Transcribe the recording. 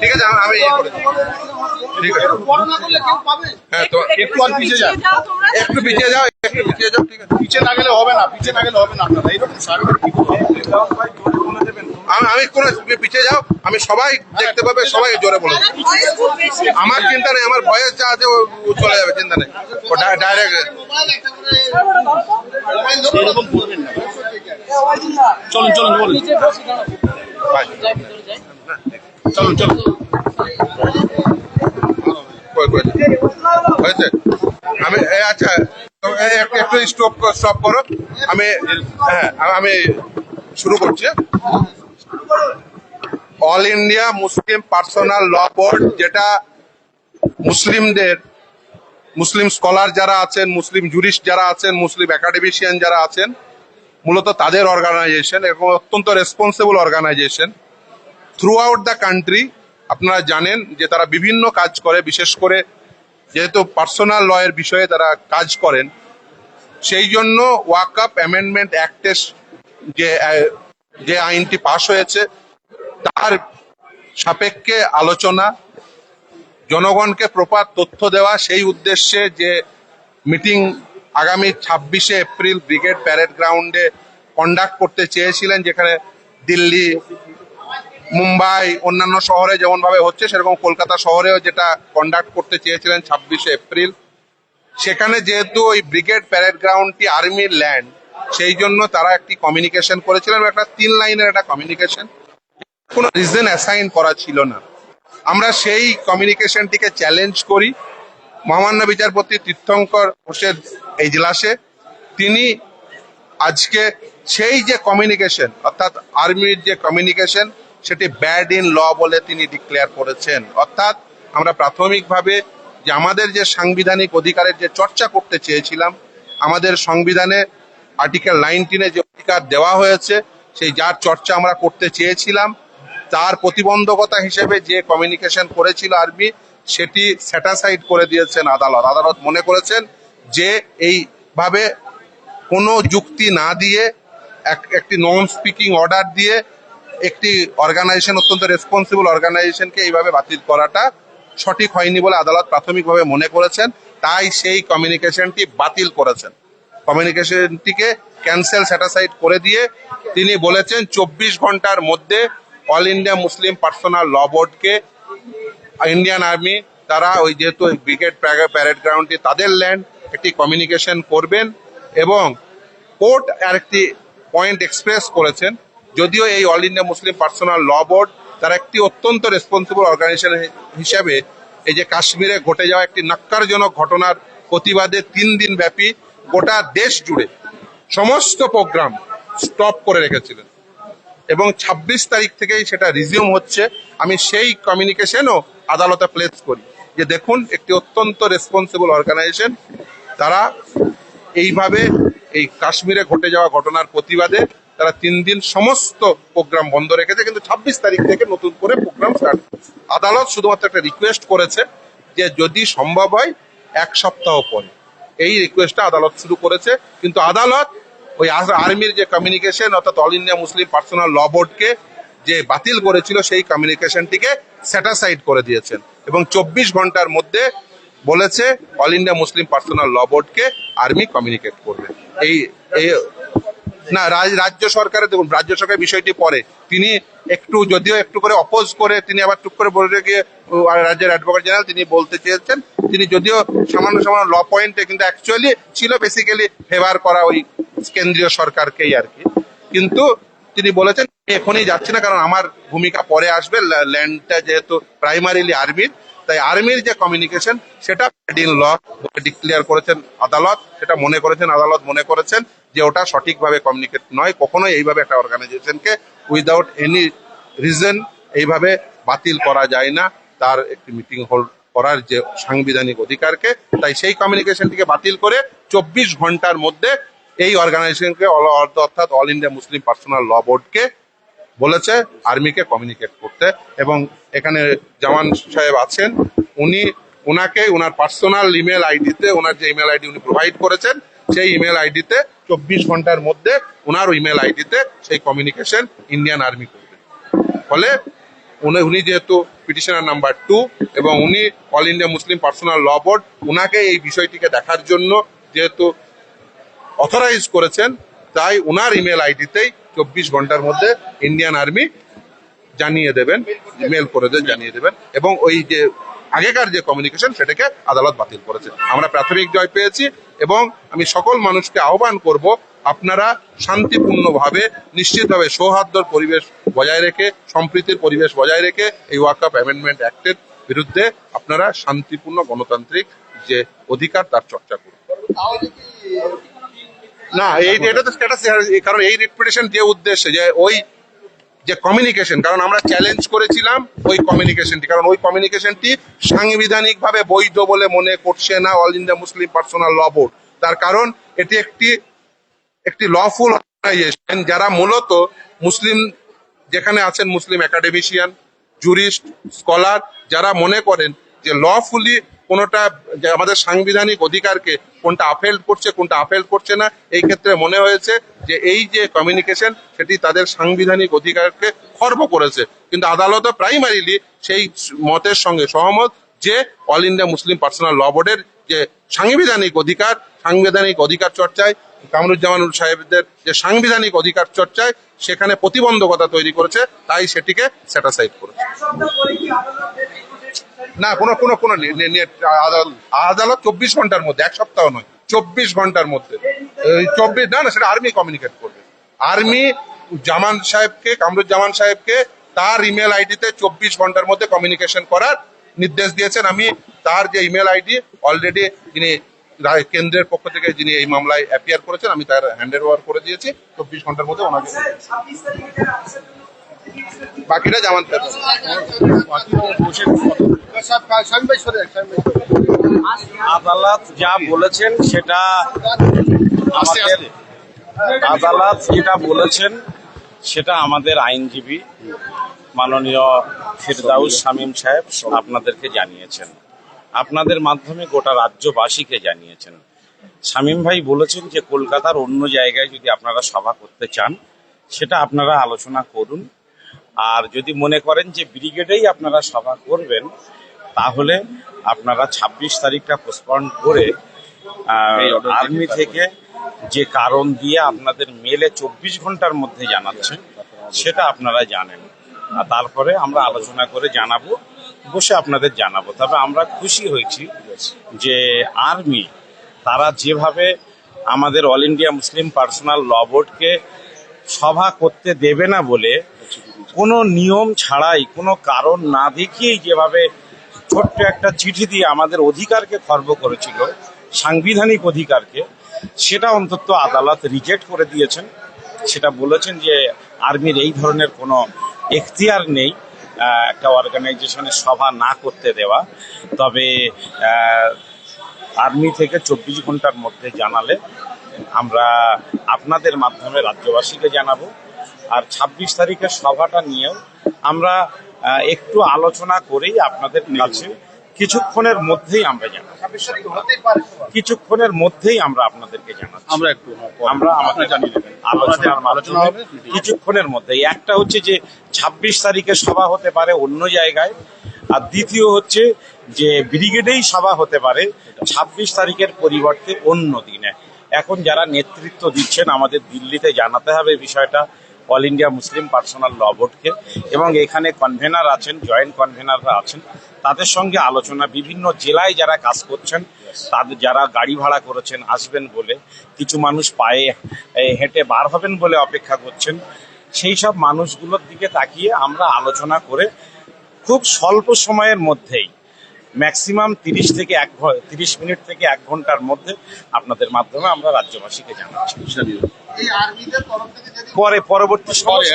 ঠিক আছে আমি- ইয়ে করে দিই। ঠিক আছে। হ্যাঁ তো একটু আর পিছিয়ে। যাও। একটু পিছিয়ে যাও একটু পিছিয়ে যাও ঠিক আছে। পিছিয়ে না গেলে হবে না পিছিয়ে না গেলে হবে না আপনারা। এইরকম সার্ভে আমি আমি কোনো পিছিয়ে যাও আমি সবাই দেখতে পাবে সবাই জোরে বলে দেবো। ভয়েস খুব বেশি। আমার চিন্তা নেই আমার ভয়েস যা আছে ও চলে যাবে চিন্তা নেই। ও ডাইরেক্ট এরকম চলুন চলুন বলুন। চলুন চলুন হয়েছে? আমি আচ্ছা একটু স্টপ স্টপ করো। আমি হ্যাঁ আমি শুরু করছি। All India Muslim personal law board যেটা মুসলিমদের, মুসলিম স্কলার যারা আছেন, মুসলিম জুরিস্ট যারা আছেন, মুসলিম একাডেমিশিয়ান যারা আছেন, মূলত তাদের অর্গানাইজেশন এবং অত্যন্ত responsible organisation throughout the country আপনারা জানেন যে তারা বিভিন্ন কাজ করে, বিশেষ করে যেহেতু পার্সোনাল লয়ের বিষয়ে তারা কাজ করেন, সেই জন্য ওয়াকআপ অ্যামেন্ডমেন্ট অ্যাক্টের যে যে আইনটি পাশ হয়েছে, তার সাপেক্ষে আলোচনা, জনগণকে প্রপার তথ্য দেওয়া, সেই উদ্দেশ্যে যে মিটিং আগামী ছাব্বিশে এপ্রিল ব্রিগেড প্যারেড গ্রাউন্ডে কন্ডাক্ট করতে চেয়েছিলেন, যেখানে দিল্লি মুম্বাই, অন্যান্য শহরে যেমন ভাবে হচ্ছে, সেরকম কলকাতা শহরেও যেটা কন্ডাক্ট করতে চেয়েছিলেন ছাব্বিশে এপ্রিল, সেখানে যেহেতু ওই ব্রিগেড প্যারেড গ্রাউন্ডটি আর্মির ল্যান্ড, সেই জন্য তারা একটি কমিউনিকেশন করেছিলেন একটা তিন লাইনের একটা কমিউনিকেশন কোনো রিজন অ্যাসাইন করা ছিল না। আমরা সেই কমিউনিকেশনটিকে চ্যালেঞ্জ করি। মহামান্য বিচারপতি তীর্থঙ্কর হোসেন এজলাসে, তিনি আজকে সেই যে কমিউনিকেশন অর্থাৎ আর্মির যে কমিউনিকেশন সেটি ব্যাড ইন ল বলে তিনি ডিক্লেয়ার করেছেন। অর্থাৎ আমরা প্রাথমিকভাবে যে আমাদের যে সাংবিধানিক অধিকারের যে চর্চা করতে চেয়েছিলাম, আমাদের সংবিধানে আর্টিকেল নাইনটিনে যে অধিকার দেওয়া হয়েছে, সেই যার চর্চা আমরা করতে চেয়েছিলাম, তার প্রতিবন্ধকতা হিসেবে যে কমিউনিকেশন করেছিল আর্মি, সেটি স্যাটাসাইড করে দিয়েছেন আদালত। আদালত মনে করেছেন যে এইভাবে কোনো যুক্তি না দিয়ে এক- একটি নন স্পিকিং অর্ডার দিয়ে একটি অর্গানাইজেশন অত্যন্ত রেসপন্সিবল অর্গানাইজেশনকে এইভাবে বাতিল করাটা সঠিক হয়নি বলে আদালত প্রাথমিকভাবে মনে করেছেন। তাই সেই কমিউনিকেশনটি বাতিল করেছেন। কমিউনিকেশনটিকে ক্যান্সেল স্যাটাসাইড করে দিয়ে তিনি বলেছেন, চব্বিশ ঘণ্টার মধ্যে all India Muslim personal law বোর্ডকে ইন্ডিয়ান আর্মি তারা ওই যেহেতু ব্রিগেড প্যারেড গ্রাউন্ডটি তাদের ল্যান্ড একটি কমিউনিকেশন করবেন এবং কোর্ট আরেকটি পয়েন্ট এক্সপ্রেস করেছেন। যদিও এই all India Muslim personal law board তার একটি অত্যন্ত রেসপন্সিবল অর্গানাইজেশন হিসাবে এই যে কাশ্মীরে ঘটে যাওয়া একটি নাক্কারজনক ঘটনার প্রতিবাদে তিন দিন ব্যাপী গোটা দেশ জুড়ে সমস্ত প্রোগ্রাম স্টপ করে রেখেছিলেন। এবং ২৬ তারিখ থেকেই সেটা রিজিউম হচ্ছে। আমি সেই কমিউনিকেশনও আদালতে প্লেস করি যে দেখুন, একটি অত্যন্ত রেসপন্সিবল অর্গানাইজেশন তারা এইভাবে এই কাশ্মীরে ঘটে যাওয়া ঘটনার প্রতিবাদে তারা তিন দিন সমস্ত প্রোগ্রাম বন্ধ রেখেছে, কিন্তু ২৬ তারিখ থেকে নতুন করে প্রোগ্রাম স্টার্ট আদালত শুধুমাত্র একটা রিকোয়েস্ট করেছে যে যদি সম্ভব হয়, এক সপ্তাহ পরে। এই রিকোয়েস্টটা আদালত শুরু করেছে, কিন্তু আদালত ওই আর্মির যে কমিউনিকেশন অর্থাৎ all India Muslim personal law বোর্ডকে যে বাতিল করেছিল, সেই কমিউনিকেশনটিকে স্যাটাসাইড করে দিয়েছেন। এবং চব্বিশ ঘণ্টার মধ্যে বলেছে all India Muslim personal law বোর্ডকে আর্মি কমিউনিকেট করবে। এই না রাজ- রাজ্য সরকারের দেখুন, রাজ্য সরকার বিষয়টি পরে। তিনি একটু, যদিও একটু করে অপোজ করে, তিনি আবার টুক করে বলে গিয়ে রাজ্যের অ্যাডভোকেট জেনারেল তিনি বলতে চেয়েছেন। তিনি যদিও সামান্য সামান্য ল পয়েন্টে কিন্তু অ্যাকচুয়ালি ছিল বেসিক্যালি ফেভার করা ওই কেন্দ্রীয় সরকারকেই আর কি। কিন্তু তিনি বলেছেন, "আমি এখনই যাচ্ছি না, কারণ আমার ভূমিকা পরে আসবে ল্যান্ডটা যেহেতু প্রাইমারিলি আর্মির তাই আর্মির যে কমিউনিকেশন সেটা ইন ল ডিক্লেয়ার করেছেন আদালত, সেটা মনে করেছেন, আদালত মনে করেছেন। যে ওটা সঠিকভাবে কমিউনিকেট নয়, কখনোই এইভাবে একটা অর্গানাইজেশনকে উইদাউট এনি রিজন এইভাবে বাতিল করা যায় না। তার একটি মিটিং হোল্ড করার যে সাংবিধানিক অধিকারকে, তাই সেই কমিউনিকেশনটিকে বাতিল করে চব্বিশ ঘণ্টার মধ্যে এই অর্গানাইজেশনকে অর্থাৎ all India Muslim personal law বোর্ডকে বলেছে আর্মিকে কমিউনিকেট করতে। এবং এখানে জামান সাহেব আছেন, উনি ওনাকে ওনার পার্সোনাল ইমেল আইডিতে ওনার যে ইমেল আইডি উনি প্রোভাইড করেছেন, সেই ইমেল আইডিতে চব্বিশ ঘণ্টার মধ্যে ওনার ইমেল আইডিতে সেই কমিউনিকেশন ইন্ডিয়ান আর্মি করবে। ফলে উনি উনি যেহেতু পিটিশনার নাম্বার টু এবং উনি all India Muslim personal law board ওনাকে এই বিষয়টিকে দেখার জন্য যেহেতু অথরাইজ করেছেন, তাই ওনার ইমেল আইডিতেই চব্বিশ ঘণ্টার মধ্যে ইন্ডিয়ান আর্মি জানিয়ে দেবেন মেল করে দেন জানিয়ে দেবেন। এবং ওই যে আগেকার যে কমিউনিকেশন সেটাকে আদালত বাতিল করেছে। আমরা প্রাথমিক জয় পেয়েছি এবং আমি সকল মানুষকে আহ্বান করব, আপনারা শান্তিপূর্ণভাবে, নিশ্চিতভাবে সৌহার্দ্যর পরিবেশ বজায় রেখে, সম্প্রীতির পরিবেশ বজায় রেখে এই ওয়াকআপ অ্যামেন্ডমেন্ট অ্যাক্টের বিরুদ্ধে আপনারা শান্তিপূর্ণ গণতান্ত্রিক যে অধিকার তার চর্চা করুন। না, এই এটা তো স্ট্যাটাস কারণ এই রিপিটেশন যে উদ্দেশ্যে যে ওই যে কমিউনিকেশন কারণ আমরা চ্যালেঞ্জ করেছিলাম ওই কমিউনিকেশনটি কারণ ওই কমিউনিকেশনটি সাংবিধানিকভাবে বৈধ বলে মনে করছে না all India Muslim personal law board তার কারণ এটি একটি একটি লফুল অর্গানাইজেশন যারা মূলত মুসলিম, যেখানে আছেন মুসলিম একাডেমিশিয়ান জুরিস্ট স্কলার যারা মনে করেন যে লফুলি কোনোটা আমাদের সাংবিধানিক অধিকারকে কোনটা আফেল্ড করছে, কোনটা আফেল্ড করছে না, এই ক্ষেত্রে মনে হয়েছে যে এই যে কমিউনিকেশন সেটি তাদের সাংবিধানিক অধিকারকে খর্ব করেছে। কিন্তু আদালতে প্রাইমারিলি সেই মতের সঙ্গে সহমত যে all India Muslim personal law বোর্ডের যে সাংবিধানিক অধিকার সাংবিধানিক অধিকার চর্চায়, কামরুজ্জামান সাহেবদের যে সাংবিধানিক অধিকার চর্চায় সেখানে প্রতিবন্ধকতা তৈরি করেছে, তাই সেটিকে স্যাটাসাইড করেছে। না, কোনো কোনো কোনো আদালত চব্বিশ ঘণ্টার মধ্যে, এক সপ্তাহ নয়, চব্বিশ ঘণ্টার মধ্যে। চব্বিশ, না না, সেটা আর্মি কমিউনিকেট করবে। আর্মি জামান সাহেবকে, কামরুজ্জামান সাহেবকে তার ইমেল আইডিতে চব্বিশ ঘণ্টার মধ্যে কমিউনিকেশন করার নির্দেশ দিয়েছেন। আমি তার যে ইমেল আইডি অলরেডি যিনি কেন্দ্রের পক্ষ থেকে যিনি এই মামলায় অ্যাপিয়ার করেছেন, আমি তার হ্যান্ড ওভার করে দিয়েছি। চব্বিশ ঘণ্টার মধ্যে ওনাকে বাকিটা জামান আদালত যা বলেছেন সেটা আমাদের আদালত যেটা বলেছেন সেটা আমাদের আইনজীবী মাননীয় ফিরদাউস শামীম সাহেব আপনাদেরকে জানিয়েছেন। আপনাদের মাধ্যমে গোটা রাজ্যবাসীকে জানিয়েছেন। শামীম ভাই বলেছেন যে কলকাতার অন্য জায়গায় যদি আপনারা সভা করতে চান সেটা আপনারা আলোচনা করুন। আর যদি মনে করেন যে ব্রিগেডেই আপনারা সভা করবেন তাহলে আপনারা ছাব্বিশ তারিখটা পোস্টপন করে আর্মি থেকে যে কারণ দিয়ে আপনাদের মেলে চব্বিশ ঘণ্টার মধ্যে জানাচ্ছে সেটা আপনারা জানেন। আর তারপরে আমরা আলোচনা করে জানাব বসে আপনাদের জানাব। তবে আমরা খুশি হয়েছি যে আর্মি তারা যেভাবে আমাদের all India Muslim personal law বোর্ডকে সভা করতে দেবে না বলে কোনো নিয়ম ছাড়াই, কোনো কারণ না দেখিয়েই যেভাবে ছোট্ট একটা চিঠি দিয়ে আমাদের অধিকারকে খর্ব করেছিল, সাংবিধানিক অধিকারকে, সেটা অন্তত আদালত রিজেক্ট করে দিয়েছেন। সেটা বলেছেন যে আর্মির এই ধরনের কোনো এখতিয়ার নেই একটা অর্গানাইজেশনের সভা না করতে দেওয়া। তবে আর্মি থেকে চব্বিশ ঘণ্টার মধ্যে জানালে আমরা আপনাদের মাধ্যমে রাজ্যবাসীকে জানাব। আর ছাব্বিশ তারিখের সভাটা নিয়েও আমরা একটু আলোচনা করেই আপনাদের কাছে কিছুক্ষণের মধ্যেই আমরা জানাব কিছুক্ষণের মধ্যেই আমরা আপনাদেরকে জানাচ্ছি। আমরা একটু আমরা আমাদের আলোচনার আলোচনা হবে কিছুক্ষণের মধ্যে একটা হচ্ছে যে ছাব্বিশ তারিখে সভা হতে পারে অন্য জায়গায় আর দ্বিতীয় হচ্ছে যে ব্রিগেডেই সভা হতে পারে ছাব্বিশ তারিখের পরিবর্তে অন্য দিনে। এখন যারা নেতৃত্ব দিচ্ছেন, আমাদের দিল্লিতে জানাতে হবে বিষয়টা all India Muslim personal law বোর্ডকে এবং এখানে কনভেনার আছেন জয়েন্ট কনভেনাররা আছেন। তাদের সঙ্গে আলোচনা, বিভিন্ন জেলায় যারা কাজ করছেন, তাদের যারা গাড়ি ভাড়া করেছেন, আসবেন বলে, কিছু মানুষ পায়ে হেঁটে বার হবেন বলে অপেক্ষা করছেন। সেই সব মানুষগুলোর দিকে তাকিয়ে আমরা আলোচনা করে খুব স্বল্প সময়ের মধ্যেই ম্যাক্সিমাম তিরিশ থেকে এক তিরিশ মিনিট থেকে এক ঘণ্টার মধ্যে আপনাদের মাধ্যমে আমরা রাজ্যবাসীকে জানাচ্ছি। এই আর্মিদের তরফ থেকে যদি পরে পরবর্তী সময়